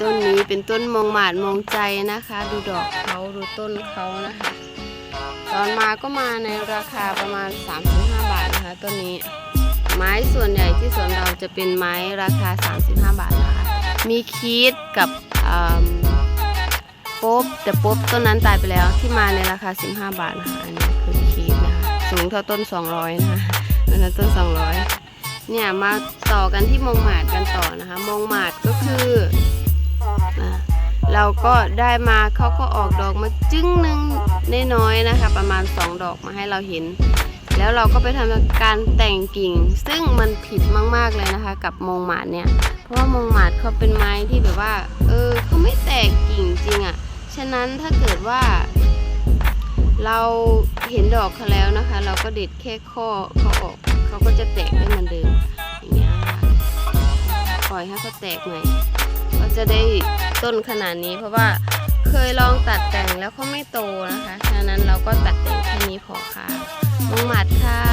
ต้นนี้เป็นต้นมองหมาดมองใจนะคะ ดูดอกเขาดูต้นเขานะคะ ตอนมาก็มาในราคาประมาณ 35 บาทนะคะต้นนี้ ไม้ส่วนใหญ่ที่สวนเราจะเป็นไม้ราคา 35 บาทนะคะ มีคีดกับโป๊บแต่โป๊บต้นนั้นตายไปแล้วที่มาในราคา 15 บาทนะคะอันนี้คือคีดนะคะสูงเท่าต้น 200 นะคะอันนั้นต้น 200 เนี่ยมาต่อกันที่มงหมาดกันต่อนะคะมงหมาดก็ คือเราก็ได้มาเขาก็ออกดอกมาจึ้งหนึ่งน้อยๆนะคะ ประมาณ 2 ดอกมาให้เราเห็น แล้วเราก็ไปทำการแต่งกิ่ง ซึ่งมันผิดมากๆเลยนะคะ กับมงหมาดเนี่ย เพราะว่ามงหมาดเขาเป็นไม้ที่แบบว่า เออเขาไม่แตกกิ่งจริงอะ่ะ ฉะนั้นถ้าเกิดว่า เราเห็นดอกเขาแล้วนะคะ เราก็เด็ดแค่ข้อเขาออกเขาก็จะแตกได้เหมือนเดิม อยให้เขาแตกใหม่ก็จะได้ต้นขนาดนี้ เพราะว่าเคยลองตัดแต่งแล้วเขาไม่โตนะคะ ฉะนั้นเราก็ตัดแต่งแค่นี้พอค่ะมงหมัดค่ะ